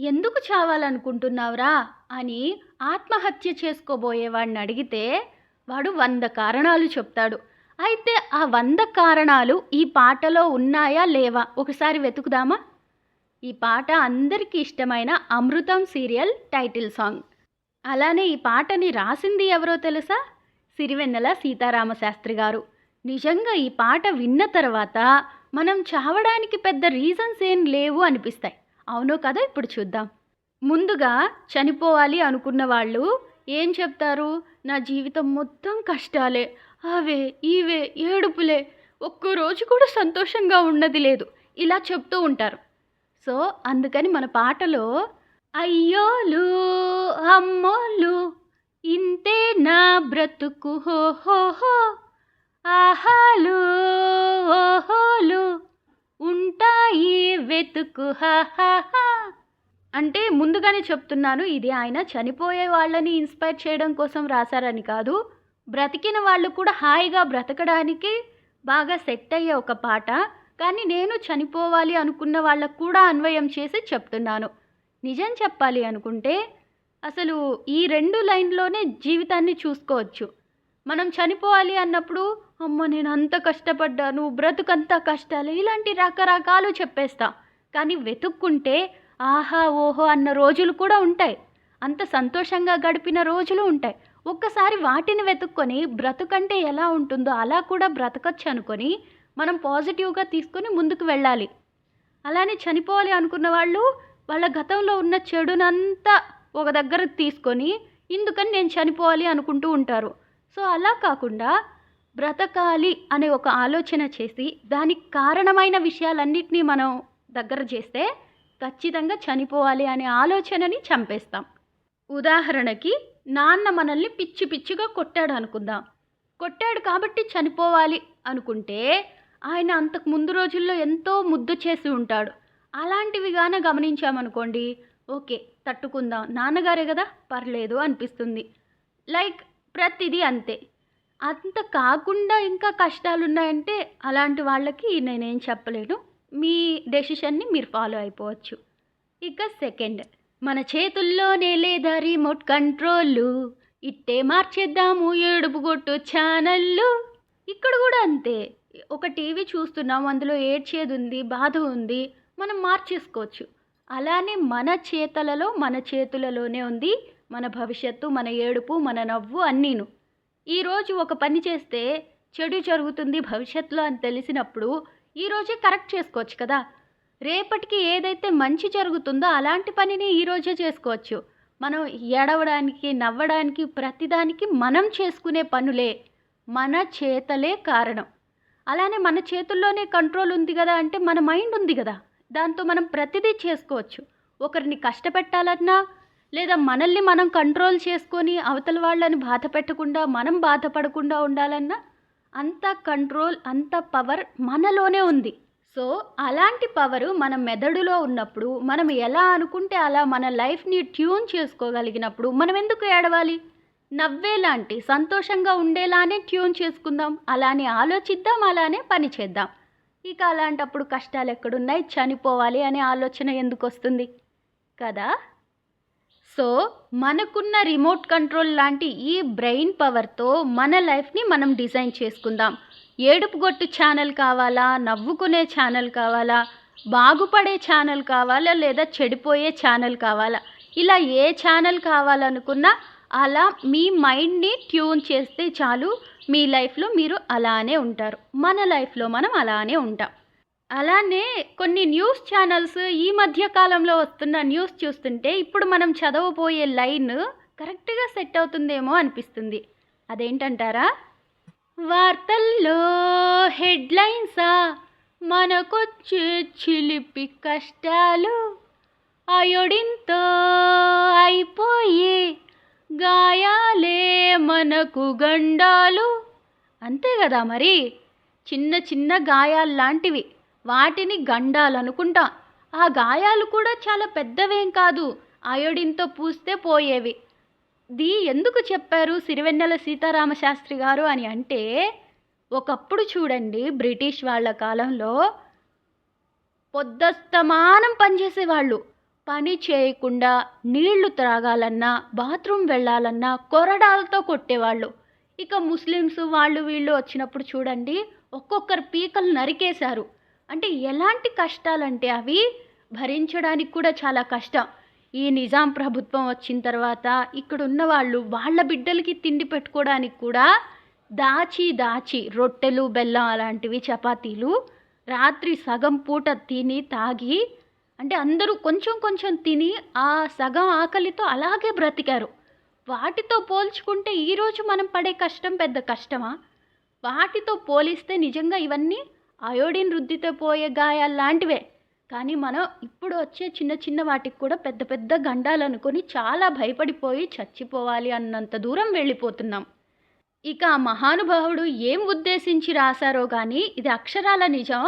ఎందుకు చావాలనుకుంటున్నావురా అని ఆత్మహత్య చేసుకోబోయేవాడిని అడిగితే వాడు వంద కారణాలు చెప్తాడు. అయితే ఆ వంద కారణాలు ఈ పాటలో ఉన్నాయా లేవా? ఒకసారి వెతుకుదామా? ఈ పాట అందరికీ ఇష్టమైన అమృతం సీరియల్ టైటిల్ సాంగ్. అలానే ఈ పాటని రాసింది ఎవరో తెలుసా? సిరివెన్నెల సీతారామ శాస్త్రి గారు. నిజంగా ఈ పాట విన్న తర్వాత మనం చావడానికి పెద్ద రీజన్స్ ఏం లేవు అనిపిస్తాయి. అవునో కదా ఇప్పుడు చూద్దాం. ముందుగా చనిపోవాలి అనుకున్న వాళ్ళు ఏం చెప్తారు? నా జీవితం మొత్తం కష్టాలే. అవే ఇవే ఏడుపులే. ఒక్కరోజు కూడా సంతోషంగా ఉన్నది లేదు. ఇలా చెప్తూ ఉంటారు. సో అందుకని మన పాటలో అయ్యోలు అమ్మోలు ఇంతే నా బ్రతుకు హో హో హో. ఆహాలు ఓహోలు ఉంటాయి వెతుకు అంటే ముందుగానే చెప్తున్నాను ఇది ఆయన చనిపోయే వాళ్ళని ఇన్స్పైర్ చేయడం కోసం రాశారని కాదు. బ్రతికిన వాళ్ళు కూడా హాయిగా బ్రతకడానికి బాగా సెట్ అయ్యే ఒక పాట. కానీ నేను చనిపోవాలి అనుకున్న వాళ్ళకు కూడా అన్వయం చేసి చెప్తున్నాను. నిజం చెప్పాలి అనుకుంటే అసలు ఈ రెండు లైన్లోనే జీవితాన్ని చూసుకోవచ్చు. మనం చనిపోవాలి అన్నప్పుడు అమ్మ నేను అంత కష్టపడ్డాను బ్రతుకంతా కష్టాలు ఇలాంటి రకరకాలు చెప్పేస్తాం. కానీ వెతుక్కుంటే ఆహా ఓహో అన్న రోజులు కూడా ఉంటాయి. అంత సంతోషంగా గడిపిన రోజులు ఉంటాయి. ఒక్కసారి వాటిని వెతుక్కొని బ్రతుకంటే ఎలా ఉంటుందో అలా కూడా బ్రతకచ్చు అనుకొని మనం పాజిటివ్గా తీసుకొని ముందుకు వెళ్ళాలి. అలానే చనిపోవాలి అనుకున్న వాళ్ళు వాళ్ళ గతంలో ఉన్న చెడునంతా ఒక దగ్గర తీసుకొని ఇందుకని నేను చనిపోవాలి అనుకుంటూ ఉంటారు. సో అలా కాకుండా బ్రతకాలి అనే ఒక ఆలోచన చేసి దానికి కారణమైన విషయాలన్నింటినీ మనం దగ్గర చేస్తే ఖచ్చితంగా చనిపోవాలి అనే ఆలోచనని చంపేస్తాం. ఉదాహరణకి నాన్న మనల్ని పిచ్చి పిచ్చిగా కొట్టాడు అనుకుందాం. కొట్టాడు కాబట్టి చనిపోవాలి అనుకుంటే ఆయన అంతకు ముందు రోజుల్లో ఎంతో ముద్దు చేసి ఉంటాడు. అలాంటివి గాన గమనించామనుకోండి ఓకే తట్టుకుందాం నాన్నగారే కదా పర్లేదు అనిపిస్తుంది. లైక్ ప్రతిదీ అంతే. అంత కాకుండా ఇంకా కష్టాలు ఉన్నాయంటే అలాంటి వాళ్ళకి నేనేం చెప్పలేను. మీ డెసిషన్ని మీరు ఫాలో అయిపోవచ్చు. ఇక సెకండ్. మన చేతుల్లోనే లేదా రిమోట్ కంట్రోల్. ఇట్టే మార్చేద్దాము ఏడుపు కొట్టు ఛానళ్ళు. ఇక్కడ కూడా అంతే. ఒక టీవీ చూస్తున్నాం అందులో ఏడ్చేది ఉంది బాధ ఉంది మనం మార్చేసుకోవచ్చు. అలానే మన చేతలలో మన చేతులలోనే ఉంది. మన భవిష్యత్తు మన ఏడుపు మన నవ్వు అన్నీను. ఈరోజు ఒక పని చేస్తే చెడు జరుగుతుంది భవిష్యత్తులో అని తెలిసినప్పుడు ఈరోజే కరెక్ట్ చేసుకోవచ్చు కదా. రేపటికి ఏదైతే మంచి జరుగుతుందో అలాంటి పనిని ఈరోజే చేసుకోవచ్చు. మనం ఏడవడానికి నవ్వడానికి ప్రతిదానికి మనం చేసుకునే పనులే మన చేతలే కారణం. అలానే మన చేతుల్లోనే కంట్రోల్ ఉంది కదా అంటే మన మైండ్ ఉంది కదా. దాంతో మనం ప్రతిదీ చేసుకోవచ్చు. ఒకరిని కష్టపెట్టాలన్నా లేదా మనల్ని మనం కంట్రోల్ చేసుకొని అవతల వాళ్ళని బాధ పెట్టకుండా మనం బాధపడకుండా ఉండాలన్నా అంత కంట్రోల్ అంత పవర్ మనలోనే ఉంది. సో అలాంటి పవర్ మన మెదడులో ఉన్నప్పుడు మనం ఎలా అనుకుంటే అలా మన లైఫ్ని ట్యూన్ చేసుకోగలిగినప్పుడు మనం ఎందుకు ఏడవాలి? నవ్వేలాంటి సంతోషంగా ఉండేలానే ట్యూన్ చేసుకుందాం అలానే ఆలోచిద్దాం అలానే పని చేద్దాం. ఇక అలాంటప్పుడు కష్టాలు ఎక్కడున్నాయి? చనిపోవాలి అనే ఆలోచన ఎందుకు వస్తుంది? కదా? సో మనకున్న రిమోట్ కంట్రోల్ లాంటి ఈ బ్రెయిన్ పవర్తో మన లైఫ్ని మనం డిజైన్ చేసుకుందాం. ఏడుపు గొట్టు ఛానల్ కావాలా? నవ్వుకునే ఛానల్ కావాలా? బాగుపడే ఛానల్ కావాలా? లేదా చెడిపోయే ఛానల్ కావాలా? ఇలా ఏ ఛానల్ కావాలనుకున్నా అలా మీ మైండ్ని ట్యూన్ చేస్తే చాలు. మీ లైఫ్లో మీరు అలానే ఉంటారు. మన లైఫ్లో మనం అలానే ఉంటాం. అలానే కొన్ని న్యూస్ ఛానల్స్ ఈ మధ్య కాలంలో వస్తున్న న్యూస్ చూస్తుంటే ఇప్పుడు మనం చదవబోయే లైన్ కరెక్ట్గా సెట్ అవుతుందేమో అనిపిస్తుంది. అదేంటంటారా? వార్తల్లో హెడ్లైన్సా? మనకొచ్చే చిలిపి కష్టాలు. అయోడిన్తో అయిపోయే గాయాలే మనకు గండాలు. అంతే కదా మరి? చిన్న చిన్న గాయాలు లాంటివి వాటిని గండాలనుకుంటా. ఆ గాయాలు కూడా చాలా పెద్దవేం కాదు. అయోడిన్తో పూస్తే పోయేవి. ది ఎందుకు చెప్పారు సిరివెన్నెల సీతారామ శాస్త్రి గారు అని అంటే ఒకప్పుడు చూడండి బ్రిటిష్ వాళ్ళ కాలంలో పొద్దస్తమానం పనిచేసేవాళ్ళు. పని చేయకుండా నీళ్ళు త్రాగాలన్నా బాత్రూమ్ వెళ్ళాలన్నా కొరడాలతో కొట్టేవాళ్ళు. ఇక ముస్లిమ్స్ వాళ్ళు వీళ్ళు వచ్చినప్పుడు చూడండి ఒక్కొక్కరు పీకలు నరికేశారు. అంటే ఎలాంటి కష్టాలంటే అవి భరించడానికి కూడా చాలా కష్టం. ఈ నిజాం ప్రభుత్వం వచ్చిన తర్వాత ఇక్కడ ఉన్న వాళ్ళు వాళ్ళ బిడ్డలకి తిండి పెట్టుకోవడానికి కూడా దాచి దాచి రొట్టెలు బెల్లం అలాంటివి చపాతీలు రాత్రి సగం పూట తిని తాగి అంటే అందరూ కొంచెం కొంచెం తిని ఆ సగం ఆకలితో అలాగే బ్రతికారు. వాటితో పోల్చుకుంటే ఈరోజు మనం పడే కష్టం పెద్ద కష్టమా? వాటితో పోలిస్తే నిజంగా ఇవన్నీ అయోడిన్ రుద్దితో పోయే గాయాలు లాంటివే. కానీ మనం ఇప్పుడు వచ్చే చిన్న చిన్న వాటికి కూడా పెద్ద పెద్ద గండాలు అనుకొని చాలా భయపడిపోయి చచ్చిపోవాలి అన్నంత దూరం వెళ్ళిపోతున్నాం. ఇక ఆ మహానుభావుడు ఏం ఉద్దేశించి రాశారో కానీ ఇది అక్షరాల నిజం.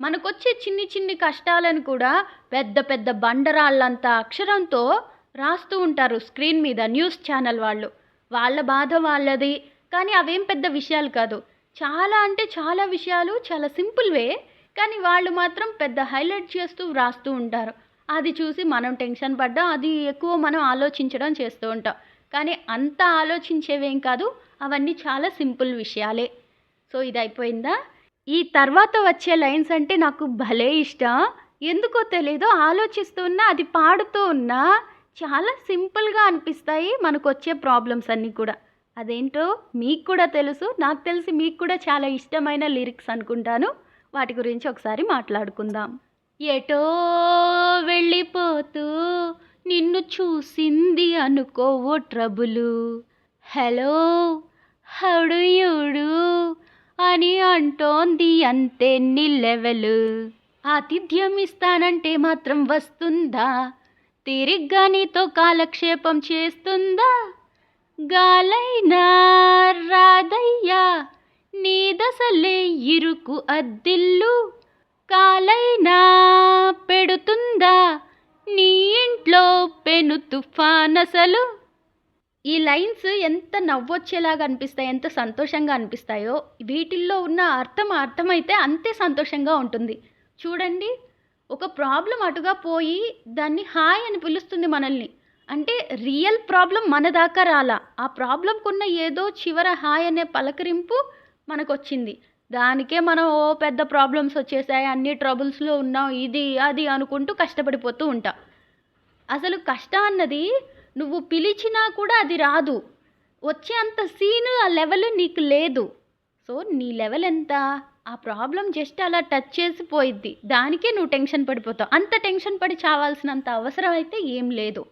మనకొచ్చే చిన్ని చిన్ని కష్టాలను కూడా పెద్ద పెద్ద బండరాళ్ళంత అక్షరంతో రాస్తూ ఉంటారు స్క్రీన్ మీద న్యూస్ ఛానల్ వాళ్ళు. వాళ్ళ బాధ వాళ్ళది. కానీ అవేం పెద్ద విషయాలు కాదు. చాలా అంటే చాలా విషయాలు చాలా సింపుల్వే కానీ వాళ్ళు మాత్రం పెద్ద హైలైట్ చేస్తూ వ్రాస్తూ ఉంటారు. అది చూసి మనం టెన్షన్ పడ్డాం అది ఎక్కువ మనం ఆలోచించడం చేస్తూ ఉంటాం. కానీ అంత ఆలోచించేవేం కాదు అవన్నీ చాలా సింపుల్ విషయాలే. సో ఇది అయిపోయిందా ఈ తర్వాత వచ్చే లైన్స్ అంటే నాకు భలే ఇష్టం. ఎందుకో తెలియదు ఆలోచిస్తూ ఉన్నా అది పాడుతూ ఉన్నా చాలా సింపుల్గా అనిపిస్తాయి మనకు వచ్చే ప్రాబ్లమ్స్ అన్నీ కూడా. అదేంటో మీకు కూడా తెలుసు నాకు తెలిసి మీకు కూడా చాలా ఇష్టమైన లిరిక్స్ అనుకుంటాను. వాటి గురించి ఒకసారి మాట్లాడుకుందాం. ఎటో వెళ్ళిపోతూ నిన్ను చూసింది అనుకో ఓ ట్రబులు. హలో హడుయుడు అని అంటోంది అంతే నీ లెవెలు. ఆతిథ్యం ఇస్తానంటే మాత్రం వస్తుందా? తిరిగ్గా నీతో కాలక్షేపం చేస్తుందా? గాలైనా రాదయ్యా నీ దశలే ఇరుకు అద్దిల్లు. కాలైనా పెడుతుందా నీ ఇంట్లో పెను తుఫానసలు? ఈ లైన్స్ ఎంత నవ్వొచ్చేలాగా అనిపిస్తాయి ఎంత సంతోషంగా అనిపిస్తాయో వీటిల్లో ఉన్న అర్థం అర్థమైతే అంతే సంతోషంగా ఉంటుంది. చూడండి ఒక ప్రాబ్లం అటుగా పోయి దాన్ని హాయ్ అని పిలుస్తుంది మనల్ని. అంటే రియల్ ప్రాబ్లం మన దాకా రాలా. ఆ ప్రాబ్లంకున్న ఏదో చివర హాయ్ అనే పలకరింపు మనకు వచ్చింది దానికే మనం ఓ పెద్ద ప్రాబ్లమ్స్ వచ్చేసాయి అన్ని ట్రబుల్స్లో ఉన్నాం ఇది అది అనుకుంటూ కష్టపడిపోతూ ఉంటాం. అసలు కష్టం అన్నది నువ్వు పిలిచినా కూడా అది రాదు. వచ్చే అంత సీన్ ఆ లెవెల్ నీకు లేదు. సో నీ లెవెల్ ఎంత? ఆ ప్రాబ్లం జస్ట్ అలా టచ్ చేసి పోయిద్ది. దానికే నువ్వు టెన్షన్ పడిపోతావు. అంత టెన్షన్ పడి చావాల్సినంత అవసరం అయితే ఏం లేదు.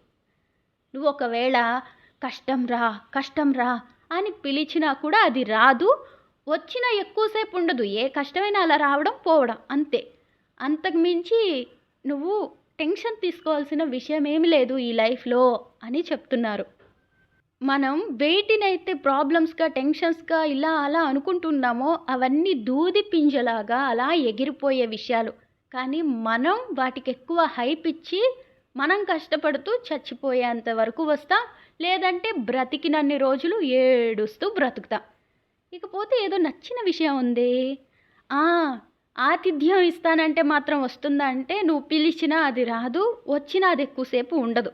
నువ్వు ఒకవేళ కష్టం రా కష్టం రా అని పిలిచినా కూడా అది రాదు. వచ్చినా ఎక్కువసేపు ఉండదు ఏ కష్టమైనా అలా రావడం పోవడం అంతే. అంతకు మించి నువ్వు టెన్షన్ తీసుకోవాల్సిన విషయం ఏమి లేదు ఈ లైఫ్లో అని చెప్తున్నారు. మనం వేటినైతే ప్రాబ్లమ్స్గా టెన్షన్స్గా ఇలా అలా అనుకుంటున్నామో అవన్నీ దూది పింజలాగా అలా ఎగిరిపోయే విషయాలు. కానీ మనం వాటికి ఎక్కువ హైప్ ఇచ్చి మనం కష్టపడుతూ చచ్చిపోయేంత వరకు వస్తాం లేదంటే బ్రతికినన్ని రోజులు ఏడుస్తూ బ్రతుకుతాం. ఇకపోతే ఏదో నచ్చిన విషయం ఉంది. ఆతిథ్యం ఇస్తానంటే మాత్రం వస్తుందా అంటే నువ్వు పిలిచినా అది రాదు వచ్చినా అది ఎక్కువసేపు ఉండదు.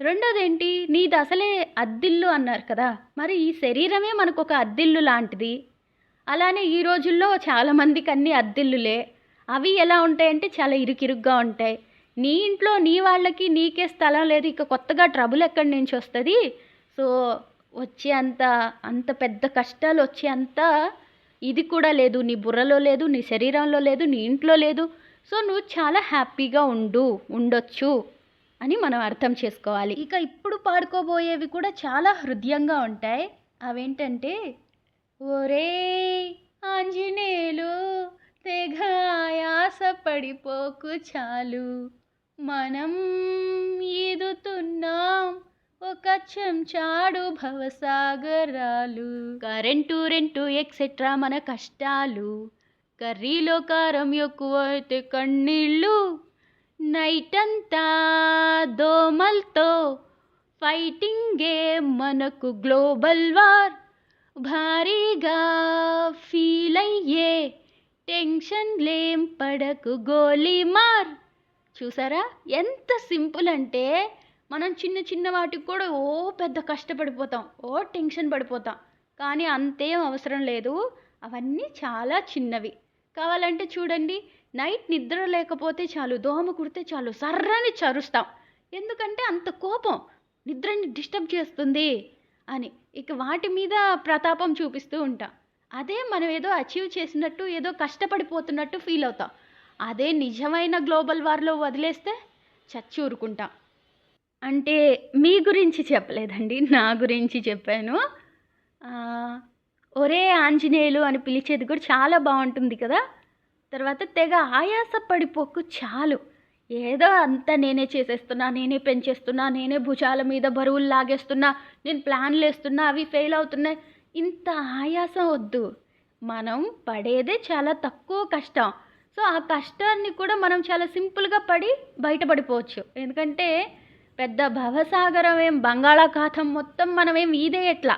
రెండోదేంటి? నీది అసలే అద్దిల్లు అన్నారు కదా. మరి ఈ శరీరమే మనకు ఒక అద్దిల్లు లాంటిది. అలానే ఈ రోజుల్లో చాలామందికి అన్ని అద్దిల్లులే. అవి ఎలా ఉంటాయంటే చాలా ఇరుకిరుగ్గా ఉంటాయి. నీ ఇంట్లో నీ వాళ్ళకి నీకే స్థలం లేదు ఇక కొత్తగా ట్రబుల్ ఎక్కడి నుంచి వస్తుంది? సో వచ్చే అంత అంత పెద్ద కష్టాలు వచ్చే అంత ఇది కూడా లేదు. నీ బుర్రలో లేదు నీ శరీరంలో లేదు నీ ఇంట్లో లేదు. సో నువ్వు చాలా హ్యాపీగా ఉండు ఉండొచ్చు అని మనం అర్థం చేసుకోవాలి. ఇక ఇప్పుడు పాడుకోబోయేవి కూడా చాలా హృదయంగా ఉంటాయి. అవేంటంటే ఒరే ఆంజనేయులు తెగ ఆయాస పడిపోకు చాలు. మనం ఈదుతున్నాం ఒక చెంచాడు భవసాగరాలు. కరెంటు రెంటు ఎక్సెట్రా మన కష్టాలు. కర్రీలో కారం ఎక్కువ అయితే కన్నీళ్ళు. నైట్ అంతా దోమల్తో ఫైటింగే మనకు గ్లోబల్ వార్. భారీగా ఫీల్ అయ్యే టెన్షన్ లేం పడకు గోలీ మార్ చూసారా? ఎంత సింపుల్ అంటే మనం చిన్న చిన్న వాటికి కూడా ఓ పెద్ద కష్టపడిపోతాం ఓ టెన్షన్ పడిపోతాం. కానీ అంతేం అవసరం లేదు. అవన్నీ చాలా చిన్నవి. కావాలంటే చూడండి నైట్ నిద్ర లేకపోతే చాలు దోమ కుడితే చాలు సర్రని చరుస్తాం. ఎందుకంటే అంత కోపం నిద్రని డిస్టర్బ్ చేస్తుంది అని. ఇక వాటి మీద ప్రతాపం చూపిస్తూ ఉంటాం. అదే మనం ఏదో అచీవ్ చేసినట్టు ఏదో కష్టపడిపోతున్నట్టు ఫీల్ అవుతాం. అదే నిజమైన గ్లోబల్ వార్లో వదిలేస్తే చచ్చి ఊరుకుంటాం. అంటే మీ గురించి చెప్పలేదండి నా గురించి చెప్పాను. ఒరే ఆంజనేయులు అని పిలిచేది కూడా చాలా బాగుంటుంది కదా. తర్వాత తెగ ఆయాస పడిపోకు చాలు. ఏదో అంతా నేనే చేసేస్తున్నా నేనే పెంచేస్తున్నా నేనే భుజాల మీద బరువులు లాగేస్తున్నా నేను ప్లాన్లు వేస్తున్నా అవి ఫెయిల్ అవుతున్నాయి. ఇంత ఆయాసం వద్దు. మనం పడేదే చాలా తక్కువ కష్టం. సో ఆ కష్టాన్ని కూడా మనం చాలా సింపుల్గా పడి బయటపడిపోవచ్చు. ఎందుకంటే పెద్ద భవసాగరం ఏం బంగాళాఖాతం మొత్తం మనం ఏం ఈదేయట్లా.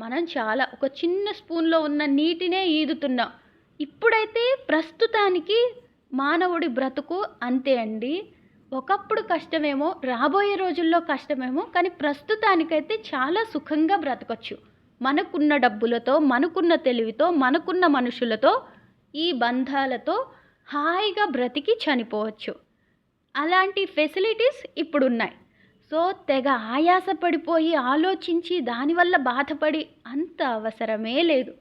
మనం చాలా ఒక చిన్న స్పూన్లో ఉన్న నీటినే ఈదుతున్నాం. ఇప్పుడైతే ప్రస్తుతానికి మానవుడి బ్రతుకు అంతే అండి. ఒకప్పుడు కష్టమేమో రాబోయే రోజుల్లో కష్టమేమో కానీ ప్రస్తుతానికైతే చాలా సుఖంగా బ్రతకొచ్చు. మనకున్న డబ్బులతో మనకున్న తెలివితో మనకున్న మనుషులతో ఈ బంధాలతో హాయిగా బ్రతికి చనిపోవచ్చు. అలాంటి ఫెసిలిటీస్ ఇప్పుడున్నాయి. సో తెగ ఆయాసపడిపోయి ఆలోచించి దానివల్ల బాధపడి అంత అవసరమే లేదు.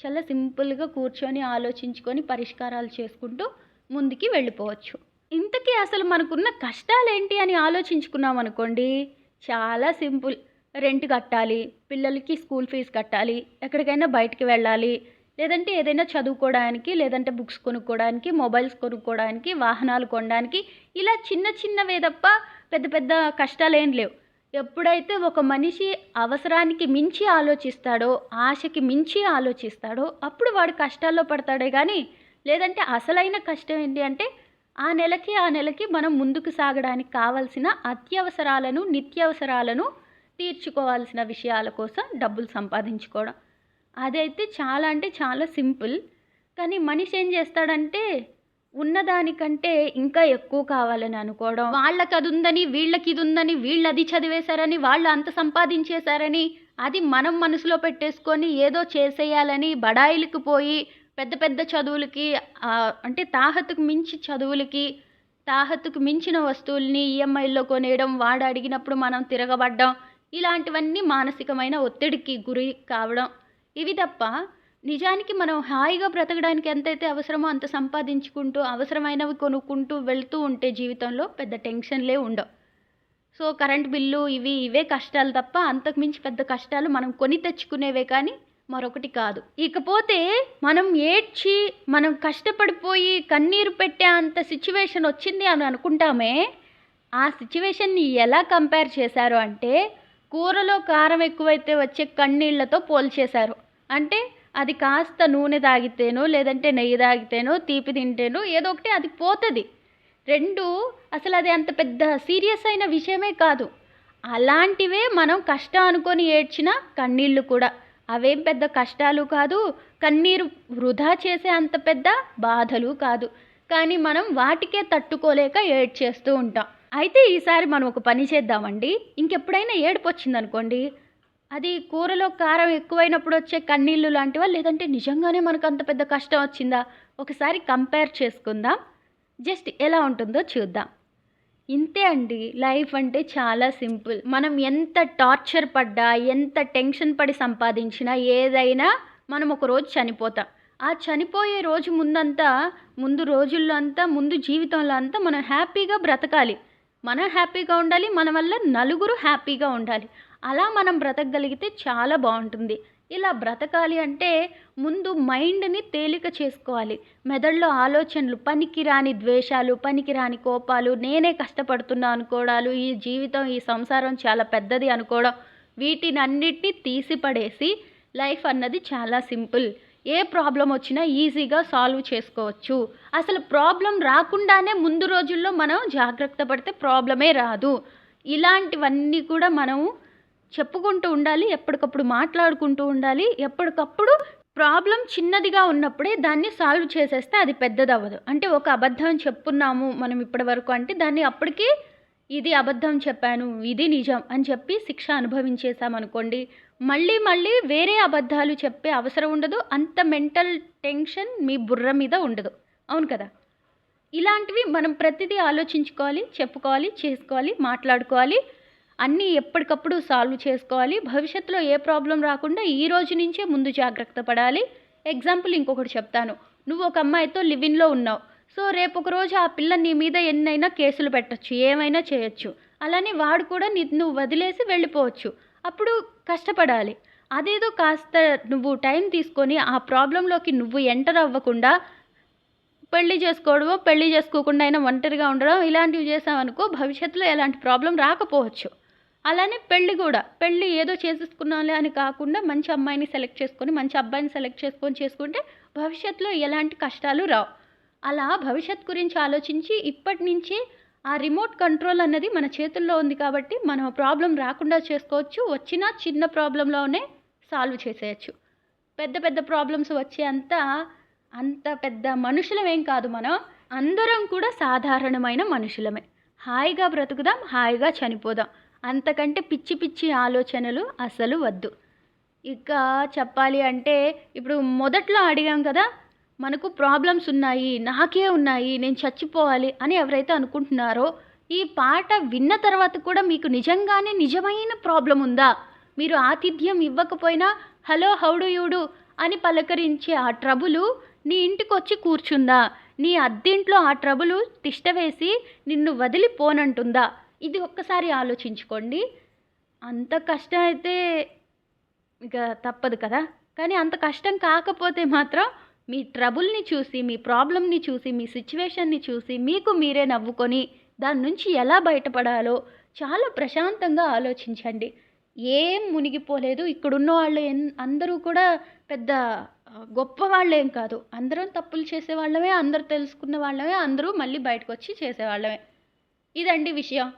చాలా సింపుల్గా కూర్చొని ఆలోచించుకొని పరిష్కారాలు చేసుకుంటూ ముందుకి వెళ్ళిపోవచ్చు. ఇంతకీ అసలు మనకున్న కష్టాలు ఏంటి అని ఆలోచించుకున్నాం అనుకోండి. చాలా సింపుల్. రెంట్ కట్టాలి పిల్లలకి స్కూల్ ఫీజు కట్టాలి ఎక్కడికైనా బయటికి వెళ్ళాలి లేదంటే ఏదైనా చదువుకోవడానికి లేదంటే బుక్స్ కొనుక్కోవడానికి మొబైల్స్ కొనుక్కోవడానికి వాహనాలు కొనడానికి ఇలా చిన్న చిన్నవే తప్ప పెద్ద పెద్ద కష్టాలు ఏం లేవు. ఎప్పుడైతే ఒక మనిషి అవసరానికి మించి ఆలోచిస్తాడో ఆశకి మించి ఆలోచిస్తాడో అప్పుడు వాడు కష్టాల్లో పడతాడే కానీ లేదంటే అసలైన కష్టం ఏంటి అంటే ఆ నెలకి ఆ నెలకి మనం ముందుకు సాగడానికి కావలసిన అత్యవసరాలను నిత్యావసరాలను తీర్చుకోవాల్సిన విషయాల కోసం డబ్బులు సంపాదించుకోవడం. అదైతే చాలా అంటే చాలా సింపుల్. కానీ మనిషి ఏం చేస్తాడంటే ఉన్నదానికంటే ఇంకా ఎక్కువ కావాలని అనుకోవడం. వాళ్ళకి అది ఉందని వీళ్ళకి ఇది ఉందని వీళ్ళు అది చదివేశారని వాళ్ళు అంత సంపాదించేశారని అది మనం మనసులో పెట్టేసుకొని ఏదో చేసేయాలని బడాయిలకు పోయి పెద్ద పెద్ద చదువులకి అంటే తాహతుకు మించి చదువులకి తాహతుకు మించిన వస్తువుల్ని ఈఎంఐల్లో కొనేయడం వాడు అడిగినప్పుడు మనం తిరగబడ్డం ఇలాంటివన్నీ మానసికమైన ఒత్తిడికి గురి కావడం. ఇవి తప్ప నిజానికి మనం హాయిగా బ్రతకడానికి ఎంతైతే అవసరమో అంత సంపాదించుకుంటూ అవసరమైనవి కొనుక్కుంటూ వెళ్తూ ఉంటే జీవితంలో పెద్ద టెన్షన్లే ఉండవు. సో కరెంట్ బిల్లు ఇవి ఇవే కష్టాలు తప్ప అంతకు మించి పెద్ద కష్టాలు మనం కొని తెచ్చుకునేవే కానీ మరొకటి కాదు. ఇకపోతే మనం ఏడ్చి మనం కష్టపడిపోయి కన్నీరు పెట్టే అంత సిచ్యువేషన్ వచ్చింది అని అనుకుంటామే. ఆ సిచ్యువేషన్ని ఎలా కంపేర్ చేశారు అంటే కూరలో కారం ఎక్కువైతే వచ్చే కన్నీళ్ళతో పోల్చేశారు. అంటే అది కాస్త నూనె తాగితేనో లేదంటే నెయ్యి తాగితేనో తీపి తింటేనో ఏదో ఒకటి అది పోతుంది. రెండు అసలు అది అంత పెద్ద సీరియస్ అయిన విషయమే కాదు. అలాంటివే మనం కష్టం అనుకొని ఏడ్చిన కన్నీళ్ళు కూడా. అవేం పెద్ద కష్టాలు కాదు కన్నీరు వృధా చేసే అంత పెద్ద బాధలు కాదు. కానీ మనం వాటికే తట్టుకోలేక ఏడ్చేస్తూ ఉంటాం. అయితే ఈసారి మనం ఒక పని చేద్దామండి. ఇంకెప్పుడైనా ఏడుపు వచ్చిందనుకోండి అది కూరలో కారం ఎక్కువైనప్పుడు వచ్చే కన్నీళ్ళు లాంటివా? లేదంటే నిజంగానే మనకు అంత పెద్ద కష్టం వచ్చిందా? ఒకసారి కంపేర్ చేసుకుందాం. జస్ట్ ఎలా ఉంటుందో చూద్దాం. ఇంతే అండి. లైఫ్ అంటే చాలా సింపుల్. మనం ఎంత టార్చర్ పడ్డా ఎంత టెన్షన్ పడి సంపాదించినా ఏదైనా మనం ఒక రోజు చనిపోతాం. ఆ చనిపోయే రోజు ముందంతా ముందు రోజుల్లో అంతా ముందు జీవితంలో అంతా మనం హ్యాపీగా బ్రతకాలి. మనం హ్యాపీగా ఉండాలి మన వల్ల నలుగురు హ్యాపీగా ఉండాలి. అలా మనం బ్రతకగలిగితే చాలా బాగుంటుంది. ఇలా బ్రతకాలి అంటే ముందు మైండ్ని తేలిక చేసుకోవాలి. మెదడులో ఆలోచనలు పనికిరాని ద్వేషాలు పనికిరాని కోపాలు నేనే కష్టపడుతున్నా అనుకోవడాలు ఈ జీవితం ఈ సంసారం చాలా పెద్దది అనుకోవడం వీటిని అన్నిటినీ తీసిపడేసి లైఫ్ అన్నది చాలా సింపుల్. ఏ ప్రాబ్లం వచ్చినా ఈజీగా సాల్వ్ చేసుకోవచ్చు. అసలు ప్రాబ్లం రాకుండానే ముందు రోజుల్లో మనం జాగ్రత్త పడితే ప్రాబ్లమే రాదు. ఇలాంటివన్నీ కూడా మనం చెప్పుకుంటూ ఉండాలి ఎప్పటికప్పుడు మాట్లాడుకుంటూ ఉండాలి ఎప్పటికప్పుడు ప్రాబ్లం చిన్నదిగా ఉన్నప్పుడే దాన్ని సాల్వ్ చేసేస్తే అది పెద్దదవ్వదు. అంటే ఒక అబద్ధం చెప్పున్నాము మనం ఇప్పటి వరకు అంటే దాన్ని అప్పటికి ఇది అబద్ధం చెప్పాను ఇది నిజం అని చెప్పి శిక్ష అనుభవించేసామనుకోండి మళ్ళీ మళ్ళీ వేరే అబద్ధాలు చెప్పే అవసరం ఉండదు అంత మెంటల్ టెన్షన్ మీ బుర్ర మీద ఉండదు. అవును కదా? ఇలాంటివి మనం ప్రతిదీ ఆలోచించుకోవాలి చెప్పుకోవాలి చేసుకోవాలి మాట్లాడుకోవాలి. అన్నీ ఎప్పటికప్పుడు సాల్వ్ చేసుకోవాలి. భవిష్యత్తులో ఏ ప్రాబ్లం రాకుండా ఈ రోజు నుంచే ముందు జాగ్రత్త పడాలి. ఎగ్జాంపుల్ ఇంకొకటి చెప్తాను. నువ్వు ఒక అమ్మాయితో లివిన్లో ఉన్నావు. సో రేపు ఒక రోజు ఆ పిల్ల నీ మీద ఎన్నైనా కేసులు పెట్టచ్చు. ఏమైనా చేయొచ్చు. అలానే వాడు కూడా నిన్ను వదిలేసి వెళ్ళిపోవచ్చు. అప్పుడు కష్టపడాలి. అదేదో కాస్త నువ్వు టైం తీసుకొని ఆ ప్రాబ్లంలోకి నువ్వు ఎంటర్ అవ్వకుండా పెళ్ళి చేసుకోవడమో పెళ్ళి చేసుకోకుండా అయినా ఒంటరిగా ఉండడం ఇలాంటివి చేసామనుకో భవిష్యత్తులో ఎలాంటి ప్రాబ్లం రాకపోవచ్చు. అలానే పెళ్ళి కూడా. పెళ్ళి ఏదో చేసేసుకున్నాలే అని కాకుండా మంచి అమ్మాయిని సెలెక్ట్ చేసుకొని మంచి అబ్బాయిని సెలెక్ట్ చేసుకొని చేసుకుంటే భవిష్యత్తులో ఎలాంటి కష్టాలు రావు. అలా భవిష్యత్ గురించి ఆలోచించి ఇప్పటి నుంచి ఆ రిమోట్ కంట్రోల్ అన్నది మన చేతుల్లో ఉంది కాబట్టి మనం ప్రాబ్లం రాకుండా చేసుకోవచ్చు. వచ్చినా చిన్న ప్రాబ్లంలోనే సాల్వ్ చేసేయచ్చు. పెద్ద పెద్ద ప్రాబ్లమ్స్ వచ్చే అంత అంత పెద్ద మనుషులమేం కాదు మనం. అందరం కూడా సాధారణమైన మనుషులమే. హాయిగా బ్రతుకుదాం హాయిగా చనిపోదాం. అంతకంటే పిచ్చి పిచ్చి ఆలోచనలు అసలు వద్దు. ఇక చెప్పాలి అంటే ఇప్పుడు మొదట్లో అడిగాం కదా మనకు ప్రాబ్లమ్స్ ఉన్నాయి నాకే ఉన్నాయి నేను చచ్చిపోవాలి అని ఎవరైతే అనుకుంటున్నారో ఈ పాట విన్న తర్వాత కూడా మీకు నిజంగానే నిజమైన ప్రాబ్లం ఉందా? మీరు ఆతిథ్యం ఇవ్వకపోయినా హలో హౌడు యూడు అని పలకరించే ఆ ట్రబులు నీ ఇంటికి వచ్చి కూర్చుందా? నీ అద్దింట్లో ఆ ట్రబులు తిష్టవేసి నిన్ను వదిలిపోనంటుందా? ఇది ఒక్కసారి ఆలోచించుకోండి. అంత కష్టం అయితే ఇక తప్పదు కదా. కానీ అంత కష్టం కాకపోతే మాత్రం మీ ట్రబుల్ని చూసి మీ ప్రాబ్లమ్ని చూసి మీ సిచ్యువేషన్ని చూసి మీకు మీరే నవ్వుకొని దాని నుంచి ఎలా బయటపడాలో చాలా ప్రశాంతంగా ఆలోచించండి. ఏం మునిగిపోలేదు. ఇక్కడున్న వాళ్ళు ఎన్ అందరూ కూడా పెద్ద గొప్ప వాళ్ళేం కాదు. అందరం తప్పులు చేసే వాళ్ళమే అందరూ తెలుసుకున్న వాళ్ళమే అందరూ మళ్ళీ బయటకు వచ్చి చేసేవాళ్ళమే. ఇదండి విషయం.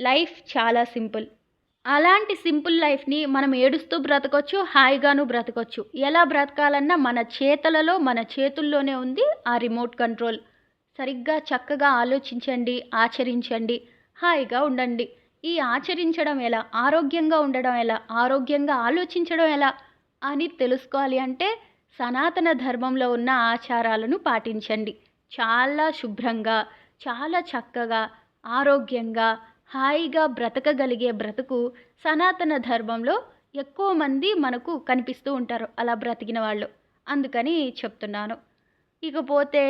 లైఫ్ చాలా సింపుల్. అలాంటి సింపుల్ లైఫ్ని మనం ఏడుస్తూ బ్రతకొచ్చు హాయిగాను బ్రతకొచ్చు. ఎలా బ్రతకాలన్నా మన చేతలలో మన చేతుల్లోనే ఉంది ఆ రిమోట్ కంట్రోల్. సరిగ్గా చక్కగా ఆలోచించండి ఆచరించండి హాయిగా ఉండండి. ఈ ఆచరించడం ఎలా? ఆరోగ్యంగా ఉండడం ఎలా? ఆరోగ్యంగా ఆలోచించడం ఎలా? అని తెలుసుకోవాలి అంటే సనాతన ధర్మంలో ఉన్న ఆచారాలను పాటించండి. చాలా శుభ్రంగా చాలా చక్కగా ఆరోగ్యంగా హాయిగా బ్రతకగలిగే బ్రతుకు సనాతన ధర్మంలో ఎక్కువ మంది మనకు కనిపిస్తూ ఉంటారు అలా బ్రతికిన వాళ్ళు. అందుకని చెప్తున్నాను. ఇకపోతే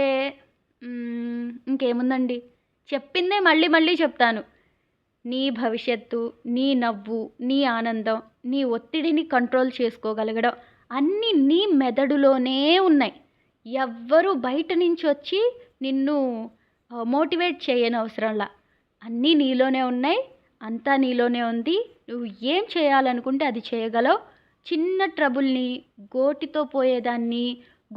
ఇంకేముందండి? చెప్పిందే మళ్ళీ మళ్ళీ చెప్తాను. నీ భవిష్యత్తు నీ నవ్వు నీ ఆనందం నీ ఒత్తిడిని కంట్రోల్ చేసుకోగలగడం అన్నీ నీ మెదడులోనే ఉన్నాయి. ఎవ్వరూ బయట నుంచి వచ్చి నిన్ను మోటివేట్ చేయని అవసరంలా అన్నీ నీలోనే ఉన్నాయి అంతా నీలోనే ఉంది. నువ్వు ఏం చేయాలనుకుంటే అది చేయగలవు. చిన్న ట్రబుల్ని గోటితో పోయేదాన్ని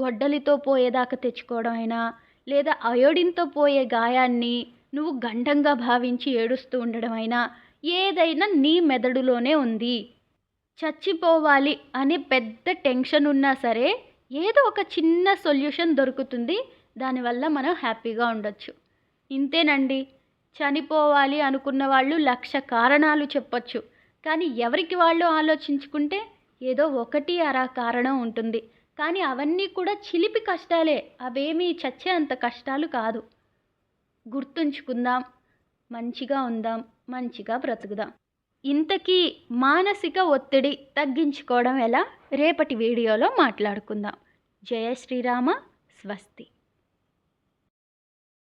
గొడ్డలితో పోయేదాకా తెచ్చుకోవడం అయినా లేదా అయోడిన్తో పోయే గాయాన్ని నువ్వు గండంగా భావించి ఏడుస్తూ ఉండడం అయినా ఏదైనా నీ మెదడులోనే ఉంది. చచ్చిపోవాలి అనే పెద్ద టెన్షన్ ఉన్నా సరే ఏదో ఒక చిన్న సొల్యూషన్ దొరుకుతుంది. దానివల్ల మనం హ్యాపీగా ఉండొచ్చు. ఇంతేనండి. చనిపోవాలి అనుకున్న వాళ్ళు లక్ష కారణాలు చెప్పొచ్చు. కానీ ఎవరికి వాళ్ళు ఆలోచించుకుంటే ఏదో ఒకటి అరా కారణం ఉంటుంది. కానీ అవన్నీ కూడా చిలిపి కష్టాలే. అవేమీ చచ్చే అంత కష్టాలు కాదు. గుర్తుంచుకుందాం. మంచిగా ఉందాం. మంచిగా బ్రతుకుదాం. ఇంతకీ మానసిక ఒత్తిడి తగ్గించుకోవడం ఎలా? రేపటి వీడియోలో మాట్లాడుకుందాం. జయ శ్రీరామ. స్వస్తి.